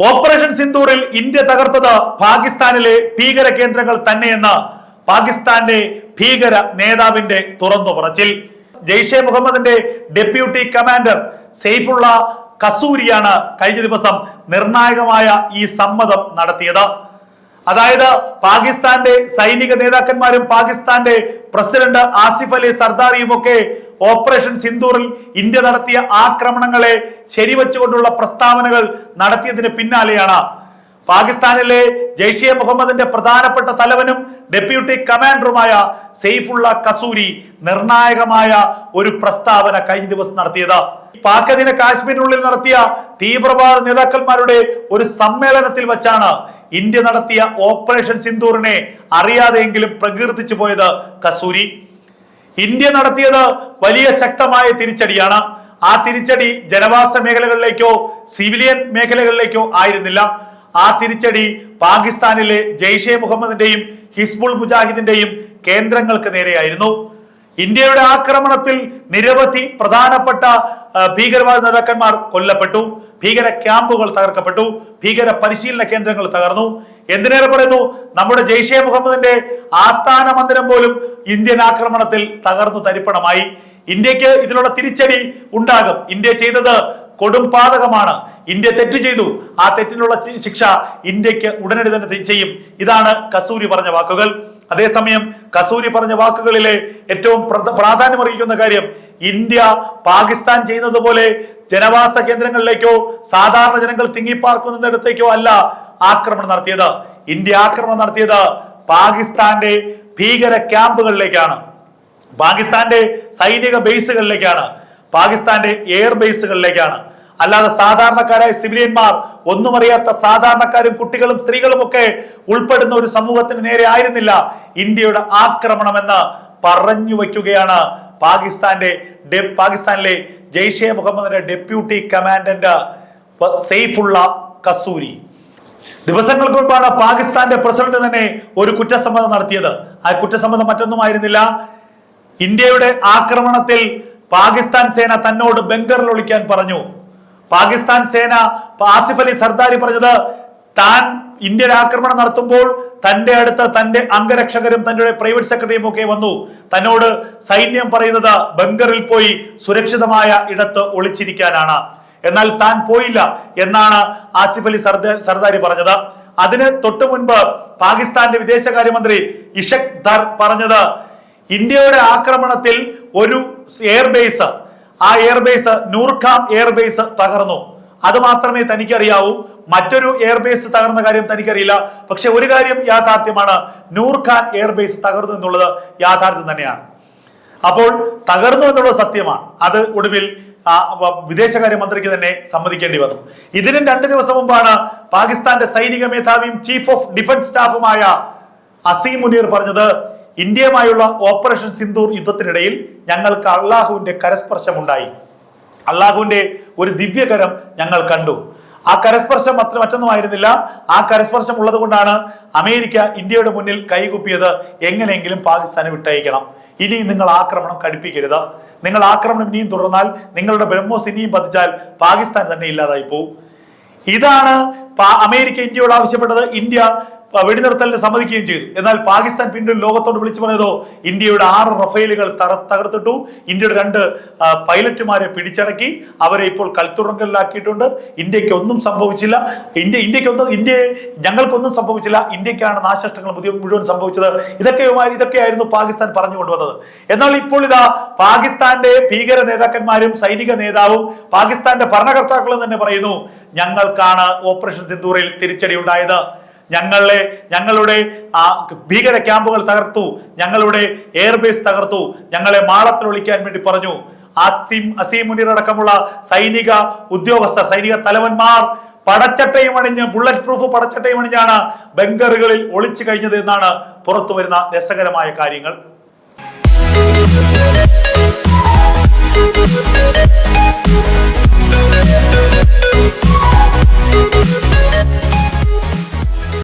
Operation സിന്ദൂറിൽ India തകർത്തത് പാകിസ്ഥാനിലെ ഭീകര കേന്ദ്രങ്ങൾ തന്നെയെന്ന് പാകിസ്ഥാന്റെ ഭീകര നേതാവിന്റെ തുറന്നു പറച്ചിൽ ജെയ്ഷെ മുഹമ്മദിന്റെ ഡെപ്യൂട്ടി കമാൻഡർ സെയ്ഫുള്ള കസൂരിയാണ് കഴിഞ്ഞ ദിവസം നിർണായകമായ ഈ സമ്മതം നടത്തിയത്. അതായത് പാകിസ്ഥാന്റെ സൈനിക നേതാക്കന്മാരും പാകിസ്ഥാന്റെ പ്രസിഡന്റ് ആസിഫ് അലി സർദാറിയും ഒക്കെ ഓപ്പറേഷൻ സിന്ദൂറിൽ ഇന്ത്യ നടത്തിയ ആക്രമണങ്ങളെ ശരിവച്ചുകൊണ്ടുള്ള പ്രസ്താവനകൾ നടത്തിയതിന് പിന്നാലെയാണ്. പാകിസ്ഥാനിലെ ജെയ്ഷെ മുഹമ്മദിന്റെ പ്രധാനപ്പെട്ട തലവനും ഡെപ്യൂട്ടി കമാൻഡറുമായ സെയ്ഫുള്ള കസൂരി നിർണായകമായ ഒരു പ്രസ്താവന കഴിഞ്ഞ ദിവസം നടത്തിയത്. പാക് കാശ്മീരിനുള്ളിൽ നടത്തിയ തീവ്രവാദ നേതാക്കന്മാരുടെ ഒരു സമ്മേളനത്തിൽ വച്ചാണ് ഇന്ത്യ നടത്തിയ ഓപ്പറേഷൻ സിന്ദൂറിനെ അറിയാതെയെങ്കിലും പ്രകീർത്തിച്ചു പോയത് കസൂരി. ഇന്ത്യ നടത്തിയത് വലിയ ശക്തമായ തിരിച്ചടിയാണ്. ആ തിരിച്ചടി ജനവാസ മേഖലകളിലേക്കോ സിവിലിയൻ മേഖലകളിലേക്കോ ആയിരുന്നില്ല. ആ തിരിച്ചടി പാകിസ്ഥാനിലെ ജെയ്ഷെ മുഹമ്മദിന്റെയും ഹിസ്ബുൾ മുജാഹിദിന്റെയും കേന്ദ്രങ്ങൾക്ക് നേരെയായിരുന്നു. ഇന്ത്യയുടെ ആക്രമണത്തിൽ നിരവധി പ്രധാനപ്പെട്ട ഭീകരവാദ നേതാക്കന്മാർ കൊല്ലപ്പെട്ടു. ഭീകര ക്യാമ്പുകൾ തകർക്കപ്പെട്ടു ഭീകര പരിശീലന കേന്ദ്രങ്ങൾ തകർന്നു. എന്തിനേറെ പറയുന്നു? നമ്മുടെ ജെയ്ഷെ മുഹമ്മദിന്റെ ആസ്ഥാന മന്ദിരം പോലും ഇന്ത്യൻ ആക്രമണത്തിൽ തകർന്നു തരിപ്പണമായി. ഇന്ത്യയ്ക്ക് ഇതിനുള്ള തിരിച്ചടി ഉണ്ടാകും. ഇന്ത്യ ചെയ്തത് കൊടും പാതകമാണ്. ഇന്ത്യ തെറ്റ് ചെയ്തു. ആ തെറ്റിനുള്ള ശിക്ഷ ഇന്ത്യയ്ക്ക് ഉടനടി തന്നെ ചെയ്യും. ഇതാണ് കസൂരി പറഞ്ഞ വാക്കുകൾ. അതേസമയം കസൂരി പറഞ്ഞ വാക്കുകളിലെ ഏറ്റവും പ്രധ- പ്രാധാന്യമറിയിക്കുന്ന കാര്യം ഇന്ത്യ പാകിസ്ഥാൻ ചെയ്യുന്നത് പോലെ ജനവാസ കേന്ദ്രങ്ങളിലേക്കോ സാധാരണ ജനങ്ങൾ തിങ്ങിപ്പാർക്കുന്നിടത്തേക്കോ അല്ല ആക്രമണം നടത്തിയത്. ഇന്ത്യ ആക്രമണം നടത്തിയത് പാകിസ്ഥാന്റെ ഭീകര ക്യാമ്പുകളിലേക്കാണ്. പാകിസ്ഥാന്റെ സൈനിക ബേസുകളിലേക്കാണ്. പാകിസ്ഥാന്റെ എയർ ബേസുകളിലേക്കാണ്. അല്ലാതെ സാധാരണക്കാരായ സിവിലിയന്മാർ ഒന്നും അറിയാത്ത സാധാരണക്കാരും കുട്ടികളും സ്ത്രീകളും ഒക്കെ ഉൾപ്പെടുന്ന ഒരു സമൂഹത്തിന് നേരെ ആയിരുന്നില്ല ഇന്ത്യയുടെ ആക്രമണമെന്ന് പറഞ്ഞു വയ്ക്കുകയാണ് പാകിസ്ഥാന്റെ പാകിസ്ഥാനിലെ ജെയ്ഷെ മുഹമ്മദിന്റെ ഡെപ്യൂട്ടി കമാൻഡന്റ് സെയ്ഫുള്ള കസൂരി ദിവസങ്ങൾക്ക് മുൻപാണ് പാകിസ്ഥാന്റെ പ്രസിഡന്റ് തന്നെ ഒരു കുറ്റസമ്മതം നടത്തിയത്. ആ കുറ്റസമ്മതം മറ്റൊന്നുമായിരുന്നില്ല. ഇന്ത്യയുടെ ആക്രമണത്തിൽ പാകിസ്ഥാൻ സേന തന്നോട് ബംഗറിൽ ഒളിക്കാൻ പറഞ്ഞു. പാകിസ്ഥാൻ സേന ആസിഫ് അലി സർദാരി പറഞ്ഞത് താൻ ഇന്ത്യൻ ആക്രമണം നടത്തുമ്പോൾ തന്റെ അടുത്ത് തന്റെ അംഗരക്ഷകരും തന്റെ പ്രൈവറ്റ് സെക്രട്ടറിയും ഒക്കെ വന്നു. തന്നോട് സൈന്യം പറയുന്നത് ബംഗറിൽ പോയി സുരക്ഷിതമായ ഇടത്ത് ഒളിച്ചിരിക്കാനാണ്. എന്നാൽ താൻ പോയില്ല എന്നാണ് ആസിഫ് അലി സർദാ- സർദാരി പറഞ്ഞത്. അതിന് തൊട്ടു മുൻപ് പാകിസ്ഥാന്റെ വിദേശകാര്യമന്ത്രി ഇഷക് ധർ പറഞ്ഞത് ഇന്ത്യയുടെ ആക്രമണത്തിൽ ഒരു എയർബേസ് ആ എയർബേസ് നൂർഖാം എയർബേസ് തകർന്നു. അത് മാത്രമേ തനിക്കറിയാവൂ. മറ്റൊരു എയർബേസ് തകർന്ന കാര്യം തനിക്കറിയില്ല. പക്ഷെ ഒരു കാര്യം യാഥാർത്ഥ്യമാണ്. നൂർഖാൻ എയർബേസ് തകർന്നു എന്നുള്ളത് യാഥാർത്ഥ്യം തന്നെയാണ്. അപ്പോൾ തകർന്നു എന്നുള്ളത് സത്യമാണ്. അത് ഒടുവിൽ വിദേശകാര്യമന്ത്രിക്ക് വിദേശകാര്യ മന്ത്രിക്ക് തന്നെ സമ്മതിക്കേണ്ടി വന്നു. ഇതിനും രണ്ട് ദിവസം മുമ്പാണ് പാകിസ്ഥാന്റെ സൈനിക മേധാവിയും ചീഫ് ഓഫ് ഡിഫൻസ് സ്റ്റാഫുമായ അസീം മുനീർ പറഞ്ഞത് ഇന്ത്യയുമായുള്ള ഓപ്പറേഷൻ സിന്ദൂർ യുദ്ധത്തിനിടയിൽ ഞങ്ങൾക്ക് അള്ളാഹുവിന്റെ കരസ്പർശമുണ്ടായി. അള്ളാഹുവിന്റെ ഒരു ദിവ്യകരം ഞങ്ങൾ കണ്ടു. ആ കരസ്പർശം അത്ര മറ്റൊന്നുമായിരുന്നില്ല. ആ കരസ്പർശം ഉള്ളത് കൊണ്ടാണ് അമേരിക്ക ഇന്ത്യയുടെ മുന്നിൽ കൈകുപ്പിയത് എങ്ങനെയെങ്കിലും പാകിസ്ഥാനെ വിട്ടയക്കണം. ഇനി നിങ്ങൾ ആക്രമണം കടുപ്പിക്കരുത്. നിങ്ങൾ ആക്രമണം ഇനിയും തുടർന്നാൽ നിങ്ങളുടെ ബ്രഹ്മോസ് ഇനിയും പതിച്ചാൽ പാകിസ്ഥാൻ തന്നെ ഇല്ലാതായി പോവും. ഇതാണ് അമേരിക്ക ഇന്ത്യയോട് ആവശ്യപ്പെട്ടത്. ഇന്ത്യ വെടിനിർത്തലിന് സമ്മതിക്കുകയും ചെയ്തു. എന്നാൽ പാകിസ്ഥാൻ പിന്നീട് ലോകത്തോട് വിളിച്ചു പറഞ്ഞതോ ഇന്ത്യയുടെ ആറ് റഫേലുകൾ തകർത്തിട്ടു. ഇന്ത്യയുടെ രണ്ട് പൈലറ്റുമാരെ പിടിച്ചടക്കി. അവരെ ഇപ്പോൾ കൽത്തുറങ്കലിലാക്കിയിട്ടുണ്ട് ഇന്ത്യയ്ക്ക് ഒന്നും സംഭവിച്ചില്ല. ഇന്ത്യ ഇന്ത്യക്കൊന്നും ഇന്ത്യ ഞങ്ങൾക്കൊന്നും സംഭവിച്ചില്ല. ഇന്ത്യക്കാണ് നാശനഷ്ടങ്ങൾ മുഴുവൻ സംഭവിച്ചത്. ഇതൊക്കെയുമായി ഇതൊക്കെയായിരുന്നു പാകിസ്ഥാൻ പറഞ്ഞു കൊണ്ടുവന്നത്. എന്നാൽ ഇപ്പോൾ ഇതാ പാകിസ്ഥാന്റെ ഭീകര നേതാക്കന്മാരും സൈനിക നേതാവും പാകിസ്ഥാന്റെ ഭരണകർത്താക്കളും തന്നെ പറയുന്നു ഞങ്ങൾക്കാണ് ഓപ്പറേഷൻ സിന്ദൂറിൽ തിരിച്ചടി ഉണ്ടായത് ഞങ്ങളെ ഞങ്ങളുടെ ആ ഭീകര ക്യാമ്പുകൾ തകർത്തു ഞങ്ങളുടെ എയർബേസ് തകർത്തു ഞങ്ങളെ മാളത്തിൽ ഒളിക്കാൻ വേണ്ടി പറഞ്ഞു. അസീം മുനീർ അടക്കമുള്ള സൈനിക ഉദ്യോഗസ്ഥ സൈനിക തലവന്മാർ പടച്ചട്ടയും അണിഞ്ഞ് ബുള്ളറ്റ് പ്രൂഫ് പടച്ചട്ടയും അണിഞ്ഞാണ് ബംഗറുകളിൽ ഒളിച്ചു കഴിഞ്ഞത് എന്നാണ് പുറത്തു വരുന്ന രസകരമായ കാര്യങ്ങൾ.